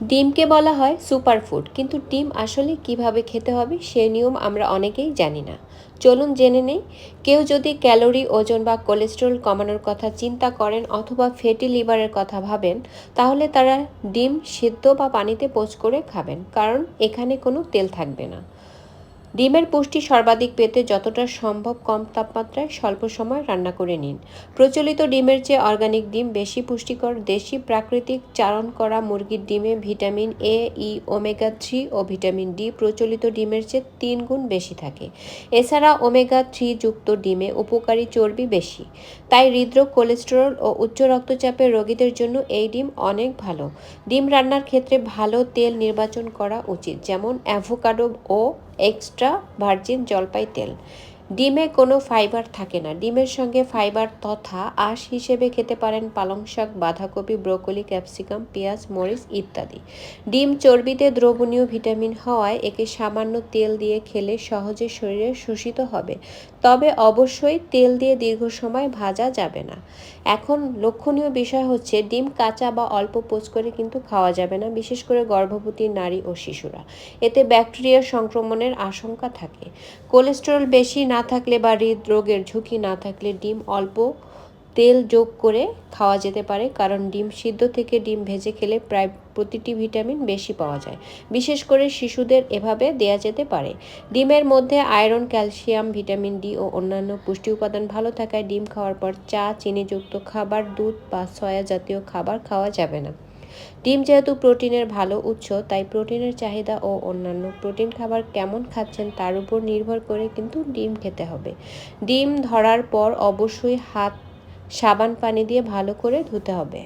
ডিমকে বলা হয় সুপারফুড, কিন্তু ডিম আসলে কীভাবে খেতে হবে সে নিয়ম আমরা অনেকেই জানি না। চলুন জেনে নেই, কেউ যদি ক্যালোরি, ওজন বা কোলেস্ট্রল কমানোর কথা চিন্তা করেন অথবা ফ্যাটি লিভারের কথা ভাবেন, তাহলে তারা ডিম সিদ্ধ বা পানিতে পোচ করে খাবেন, কারণ এখানে কোনো তেল থাকবে না। ডিমের পুষ্টি সর্বাধিক পেতে যতটা সম্ভব কম তাপমাত্রায় স্বল্প সময় রান্না করে নিন। প্রচলিত ডিমের চেয়ে অর্গানিক ডিম বেশি পুষ্টিকর, দেশি প্রাকৃতিক চারণ করা মুরগির ডিমে vitamin A E omega three O vitamin D প্রচলিত ডিমের চেয়ে তিন গুণ বেশি থাকে। এছাড়া ওমেগা থ্রি যুক্ত ডিমে উপকারী চর্বি বেশি। তাই হৃদরোগ কোলেস্টেরল ও উচ্চ রক্তচাপের রোগীদের জন্য এই ডিম অনেক ভালো। ডিম রান্নার ক্ষেত্রে ভালো তেল নির্বাচন করা উচিত, যেমন অ্যাভোকাডো ও এক্সট্রা ভার্জিন জলপাই তেল। ডিমে কোনো ফাইবার থাকে না। ডিমের সঙ্গে ফাইবার তথা আঁশ হিসেবে খেতে পারেন পালং শাক, বাঁধাকপি, ব্রোকলি, ক্যাপসিকাম, পেঁয়াজ, মরিচ ইত্যাদি। ডিম চর্বিতে দ্রবণীয় ভিটামিন হওয়ায় একে সামান্য তেল দিয়ে খেলে সহজে শরীরে শোষিত হবে। তবে অবশ্যই তেল দিয়ে দীর্ঘ সময় ভাজা যাবে না। এখন লক্ষণীয় বিষয় হচ্ছে ডিম কাঁচা বা অল্প পোচ করে কিন্তু খাওয়া যাবে না, বিশেষ করে গর্ভবতী নারী ও শিশুরা। এতে ব্যাকটেরিয়া সংক্রমণের আশঙ্কা থাকে। কোলেস্টেরল বেশি না থাকলে বা হৃদরোগের ঝুঁকি না থাকলে ডিম অল্প তেল যোগ করে খাওয়া যেতে পারে, কারণ ডিম সিদ্ধ থেকে ডিম ভেজে খেলে প্রায় প্রতিটি ভিটামিন বেশি পাওয়া যায়। বিশেষ করে শিশুদের এভাবে দেয়া যেতে পারে। ডিমের মধ্যে আয়রন, ক্যালসিয়াম, ভিটামিন ডি ও অন্যান্য পুষ্টি উপাদান ভালো থাকায় ডিম খাওয়ার পর চা, চিনিযুক্ত খাবার, দুধ বা সয়া জাতীয় খাবার খাওয়া যাবে না। ডিম যেহেতু প্রোটিনের ভালো উৎস, তাই প্রোটিনের চাহিদা ও অন্যান্য প্রোটিন খাবার কেমন খাচ্ছেন তার উপর নির্ভর করে কিন্তু ডিম খেতে হবে। ডিম ধরার পর অবশ্যই হাত সাবান পানি দিয়ে ভালো করে ধুতে হবে।